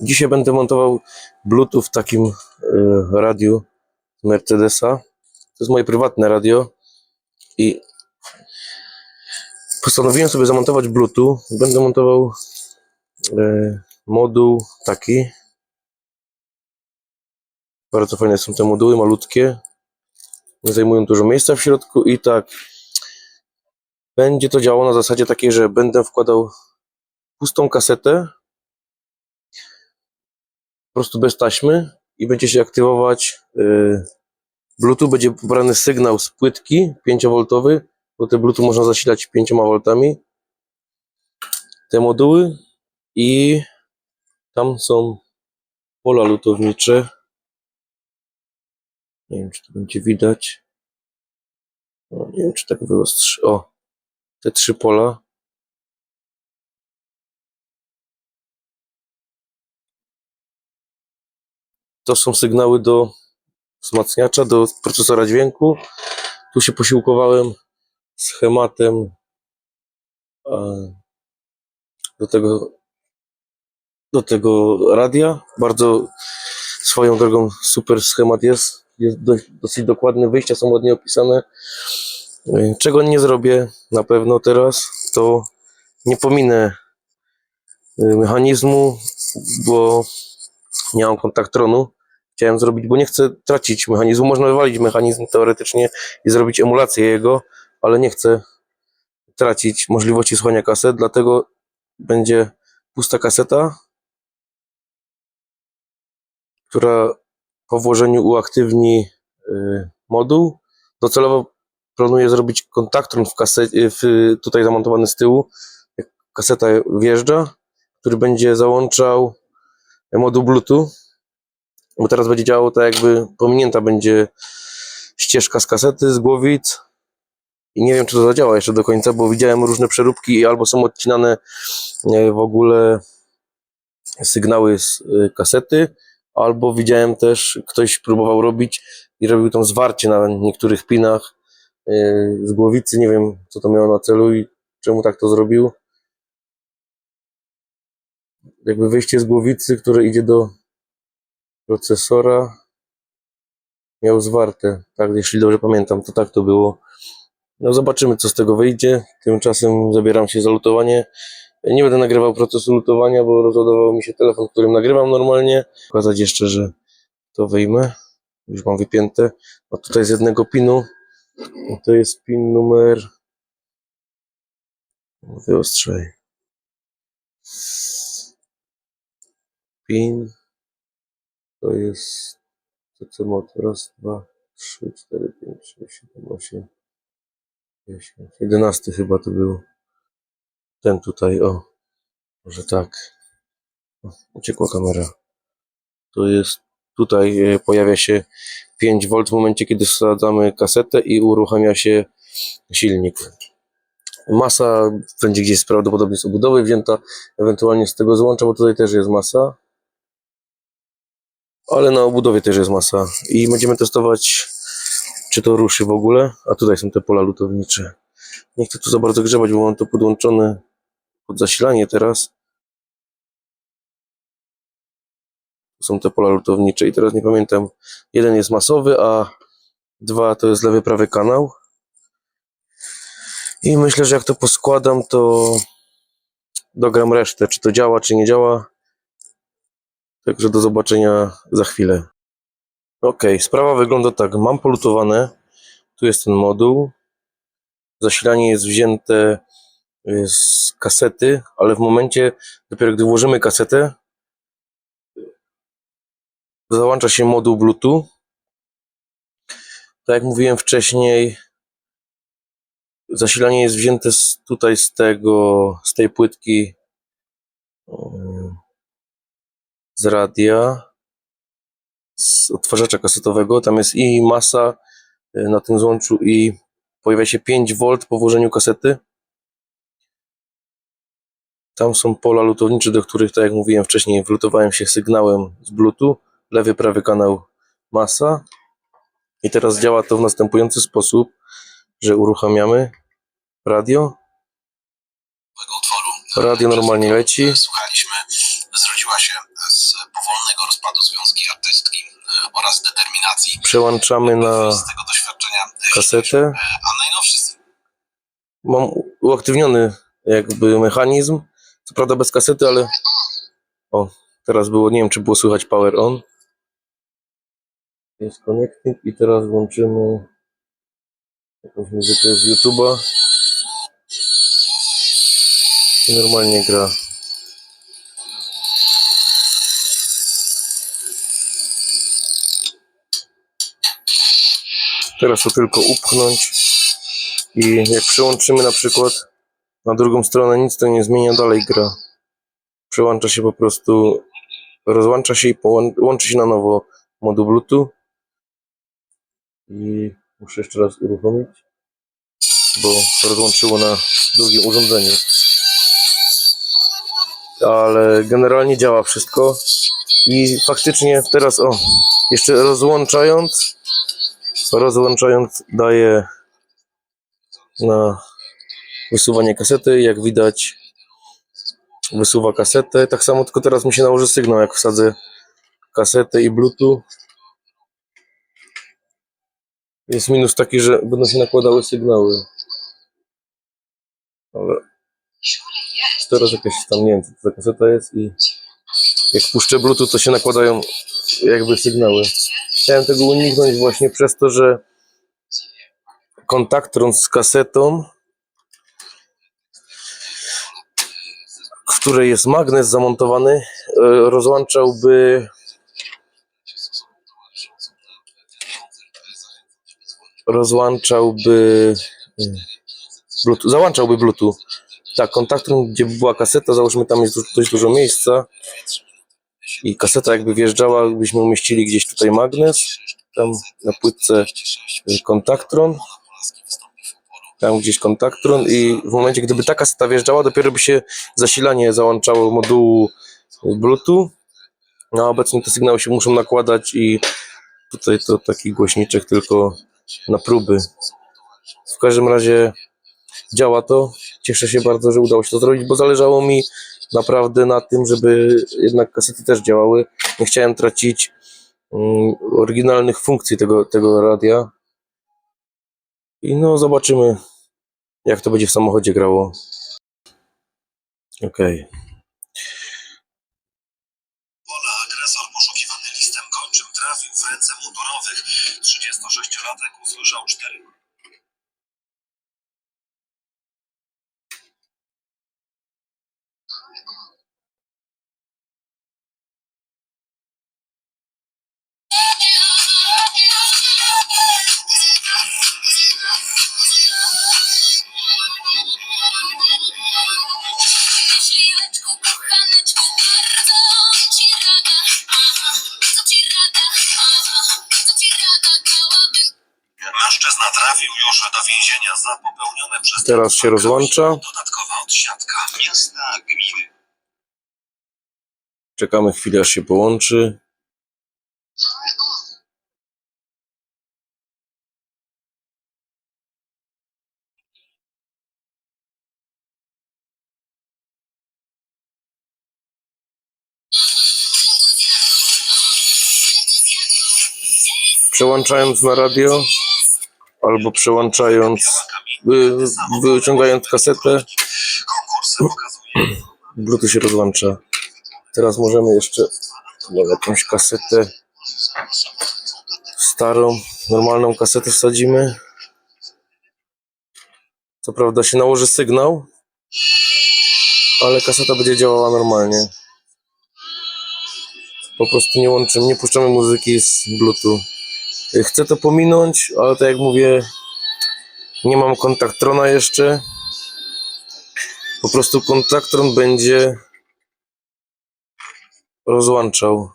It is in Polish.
Dzisiaj będę montował Bluetooth w takim y, radiu Mercedesa. To jest moje prywatne radio i postanowiłem sobie zamontować Bluetooth. Będę montował y, moduł taki. Bardzo fajne są te moduły, malutkie. Nie zajmują dużo miejsca w środku i tak będzie to działało na zasadzie takiej, że będę wkładał pustą kasetę po prostu bez taśmy i będzie się aktywować yy, Bluetooth, będzie pobrany sygnał z płytki 5V, bo te Bluetooth można zasilać 5V. Te moduły i tam są pola lutownicze. Nie wiem, czy to będzie widać. No, nie wiem, czy tak wyostrzy. O, te trzy pola. To są sygnały do wzmacniacza, do procesora dźwięku. Tu się posiłkowałem schematem e, do tego, do tego radia. Bardzo swoją drogą super schemat jest. Jest dosyć dokładny, wyjścia są ładnie opisane. E, Czego nie zrobię na pewno teraz, to nie pominę e, mechanizmu, bo nie mam kontaktronu. Chciałem zrobić, bo nie chcę tracić mechanizmu. Można wywalić mechanizm teoretycznie i zrobić emulację jego, ale nie chcę tracić możliwości słuchania kaset, dlatego będzie pusta kaseta, która po włożeniu uaktywni y, moduł. Docelowo planuję zrobić kontaktron w kasecie, w, tutaj zamontowany z tyłu, jak kaseta wjeżdża, który będzie załączał moduł Bluetooth, bo teraz będzie działało tak jakby pominięta będzie ścieżka z kasety, z głowic i nie wiem czy to zadziała jeszcze do końca, bo widziałem różne przeróbki i albo są odcinane e, w ogóle sygnały z e, kasety, albo widziałem też ktoś próbował robić i robił tam zwarcie na niektórych pinach e, z głowicy, nie wiem co to miało na celu i czemu tak to zrobił. Jakby wyjście z głowicy, które idzie do procesora miał zwarte, tak, jeśli dobrze pamiętam, to tak to było. No zobaczymy, co z tego wyjdzie. Tymczasem zabieram się za lutowanie. Nie będę nagrywał procesu lutowania, bo rozładował mi się telefon, którym nagrywam normalnie. Pokazać jeszcze, że to wyjmę. Już mam wypięte. A tutaj z jednego pinu. To jest pin numer. Wyostrzej. Pin to jest CC mod. Raz, dwa, trzy, cztery, pięć, sześć, siedem, osiem, dziesięć. Jedenasty chyba to był. Ten tutaj, o. Może tak. O, uciekła kamera. To jest, tutaj e, pojawia się 5V w momencie, kiedy wsadzamy kasetę i uruchamia się silnik. Masa będzie gdzieś prawdopodobnie z obudowy wzięta, ewentualnie z tego złącza, bo tutaj też jest masa ale na obudowie też jest masa. I będziemy testować czy to ruszy w ogóle, a tutaj są te pola lutownicze. Nie chcę tu za bardzo grzebać, bo mam to podłączone pod zasilanie teraz. Są te pola lutownicze i teraz nie pamiętam. Jeden jest masowy, a dwa to jest lewy, prawy kanał. I myślę, że jak to poskładam to dogram resztę, czy to działa, czy nie działa Także do zobaczenia za chwilę. Ok, sprawa wygląda tak. Mam polutowane. Tu jest ten moduł. Zasilanie jest wzięte y, z kasety, ale w momencie, dopiero gdy włożymy kasetę, załącza się moduł Bluetooth. Tak jak mówiłem wcześniej, zasilanie jest wzięte z, tutaj z tego, z tej płytki z radia, z odtwarzacza kasetowego. Tam jest i masa y, na tym złączu i pojawia się 5V po włożeniu kasety. Tam są pola lutownicze, do których, tak jak mówiłem wcześniej, wlutowałem się sygnałem z Bluetooth. Lewy, prawy kanał masa. I teraz działa to w następujący sposób, że uruchamiamy radio. Radio normalnie leci. Słuchaliśmy oraz determinacji. Przełączamy na e, kasetę. e, A najnowszy Mam uaktywniony jakby mechanizm. Co prawda bez kasety, ale. O, teraz było, nie wiem czy było słychać power on. Jest connecting i teraz włączymy jakąś muzykę z YouTube'a. I normalnie gra. Teraz to tylko upchnąć i jak przełączymy na przykład na drugą stronę, nic to nie zmienia, dalej gra. Przełącza się po prostu, rozłącza się i łączy się na nowo moduł Bluetooth. I muszę jeszcze raz uruchomić, bo rozłączyło na drugim urządzeniu. Ale generalnie działa wszystko. I faktycznie teraz, o, jeszcze rozłączając, rozłączając daje na wysuwanie kasety. Jak widać, wysuwa kasetę. Tak samo, tylko teraz mi się nałoży sygnał, jak wsadzę kasetę i Bluetooth. Jest minus taki, że będą się nakładały sygnały. Ale teraz jakaś tam, nie wiem, co to za kaseta jest i jak puszczę Bluetooth, to się nakładają jakby sygnały. Chciałem tego uniknąć właśnie przez to, że kontaktron z kasetą, w której jest magnes zamontowany, e, rozłączałby rozłączałby Bluetooth, załączałby Bluetooth. Tak, kontaktron, gdzie była kaseta, załóżmy tam jest dość dużo miejsca i kaseta jakby wjeżdżała, byśmy umieścili gdzieś tutaj magnes, tam na płytce y, kontaktron, tam gdzieś kontaktron i w momencie, gdyby ta kaseta wjeżdżała, dopiero by się zasilanie załączało modułu Bluetooth. No, a obecnie te sygnały się muszą nakładać i tutaj to taki głośniczek tylko na próby. W każdym razie działa to. Cieszę się bardzo, że udało się to zrobić, bo zależało mi naprawdę na tym, żeby jednak kasety też działały. Nie chciałem tracić mm, oryginalnych funkcji tego, tego radia. I no, zobaczymy, jak to będzie w samochodzie grało. Okej. Pola agresor poszukiwany listem gończym trafił w ręce mundurowych. 36-latek usłyszał cztery do więzienia za popełnione przestępstwa. Teraz się rozłącza. Dodatkowa odsiadka miasta, gminy. Czekamy chwilę, aż się połączy. Przełączając na radio albo przełączając, wy, wyciągając kasetę, Bluetooth się rozłącza. Teraz możemy jeszcze no, jakąś kasetę starą, normalną kasetę wsadzimy. Co prawda się nałoży sygnał, ale kaseta będzie działała normalnie. Po prostu nie łączymy, nie puszczamy muzyki z Bluetooth. Chcę to pominąć, ale tak jak mówię, nie mam kontaktrona jeszcze. Po prostu kontaktron będzie rozłączał.